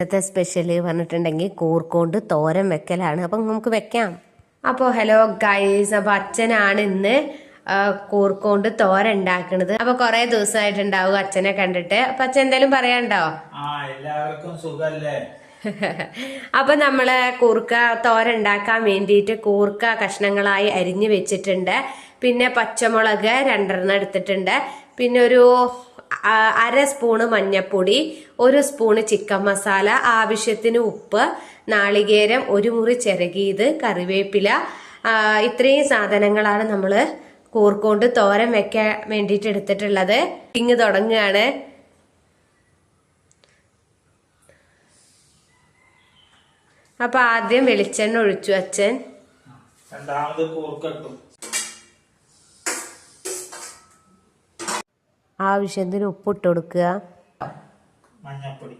ഇന്നത്തെ സ്പെഷ്യൽ പറഞ്ഞിട്ടുണ്ടെങ്കിൽ കൂർക്കോണ്ട് തോരൻ വെക്കലാണ്. അപ്പം നമുക്ക് വെക്കാം. അപ്പോൾ ഹലോ ഗൈസ് അപ്പോൾ അച്ഛനാണ് ഇന്ന് കൂർക്കോണ്ട് തോര ഉണ്ടാക്കണത്. ഉണ്ടാക്കുന്നത് അപ്പോൾ കുറേ ദിവസമായിട്ടുണ്ടാവും അച്ഛനെ കണ്ടിട്ട്. അപ്പൊ അച്ഛൻ എന്തായാലും പറയാണ്ടോ ആ എല്ലാവർക്കും സുഖല്ലേ? അപ്പൊ നമ്മൾ കൂർക്ക തോര ഉണ്ടാക്കാൻ വേണ്ടിയിട്ട് കൂർക്ക കഷ്ണങ്ങളായി അരിഞ്ഞു വെച്ചിട്ടുണ്ട്. പിന്നെ പച്ചമുളക് രണ്ടെണ്ണം എടുത്തിട്ടുണ്ട്. പിന്നെ ഒരു അര സ്പൂണ് മഞ്ഞപ്പൊടി ഒരു സ്പൂണ് ചിക്കൻ മസാല ആവശ്യത്തിന് ഉപ്പ് നാളികേരം ഒരു മുറി ചിരകിയത് കറിവേപ്പില. ഇത്രയും സാധനങ്ങളാണ് നമ്മൾ കൂർക്കൊണ്ട് തോരൻ വെക്കാൻ വേണ്ടിയിട്ട് എടുത്തിട്ടുള്ളത്. ഇങ്ങ് തുടങ്ങുകയാണ്. അപ്പൊ ആദ്യം വെളിച്ചെണ്ണ ഒഴിച്ചു അച്ഛൻ. രണ്ടാമത് കൂർക്കട്ടും ആവശ്യത്തിന് ഉപ്പിട്ട് കൊടുക്കുക മഞ്ഞപ്പൊടി.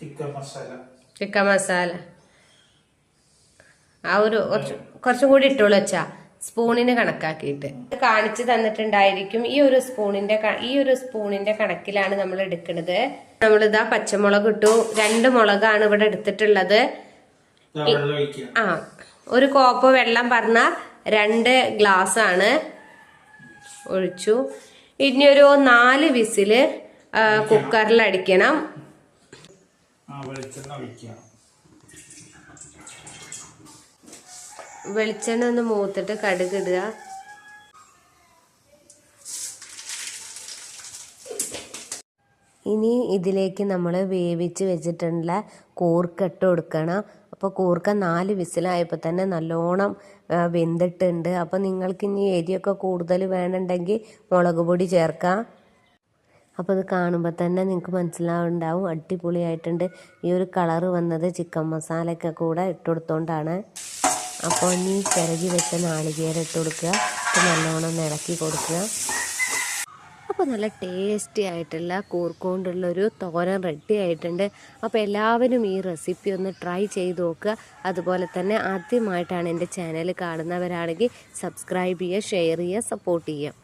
ചിക്കൻ മസാല. ചിക്കൻ മസാല. ആ ഒരു കുറച്ച് കൂടി ഇട്ടോളൂ അച്ഛാ. സ്പൂണിന് കണക്കാക്കിയിട്ട്. കാണിച്ചു തന്നിട്ടുണ്ടായിരിക്കും ഈ ഒരു സ്പൂണിന്റെ ഈ ഒരു സ്പൂണിന്റെ കണക്കിലാണ് നമ്മൾ എടുക്കുന്നത്. നമ്മളിതാ പച്ചമുളക് ഇട്ടു. രണ്ട് മുളകാണ് ഇവിടെ എടുത്തിട്ടുള്ളത്. ആ. ഒരു കോപ്പ് വെള്ളം പറഞ്ഞ രണ്ട് ഗ്ലാസ് ആണ് ഒഴിച്ചു. ഇനി ഒരു നാല് വിസിൽ കുക്കറിൽ അടിക്കണം. വെളിച്ചെണ്ണ ഒന്ന് മൂത്തിട്ട് കടുക് ഇനി ഇതിലേക്ക് നമ്മൾ വേവിച്ച് വെച്ചിട്ടുള്ള കൂർക്ക ഇട്ട് കൊടുക്കണം. അപ്പോൾ കൂർക്ക നാല് വിസിലായപ്പോൾ തന്നെ നല്ലോണം വെന്തിട്ടുണ്ട്. അപ്പോൾ നിങ്ങൾക്ക് ഇനി എരിയൊക്കെ കൂടുതൽ വേണമെങ്കിൽ മുളക് പൊടി ചേർക്കാം. അപ്പോൾ ഇത് കാണുമ്പോൾ തന്നെ നിങ്ങൾക്ക് മനസ്സിലാവുണ്ടാവും. അടിപൊളിയായിട്ടുണ്ട്. ഈ ഒരു കളറ് വന്നത് ചിക്കൻ മസാലയൊക്കെ കൂടെ ഇട്ട് കൊടുത്തോണ്ടാണ്. അപ്പോൾ ഇനി ചിരകി വെച്ച നാളികേരം ഇട്ട് കൊടുക്കുക. നല്ലോണം ഇളക്കി കൊടുക്കുക. അപ്പോൾ നല്ല ടേസ്റ്റി ആയിട്ടുള്ള കൂർക്കൊണ്ടുള്ള ഒരു തോരൻ റെഡി ആയിട്ടുണ്ട്. അപ്പോൾ എല്ലാവരും ഈ റെസിപ്പി ഒന്ന് ട്രൈ ചെയ്ത് നോക്കുക. അതുപോലെ തന്നെ ആദ്യമായിട്ടാണ് എന്റെ ചാനൽ കാണുന്നവരാണെങ്കിൽ സബ്സ്ക്രൈബ് ചെയ്യുക ഷെയർ ചെയ്യുക സപ്പോർട്ട് ചെയ്യുക.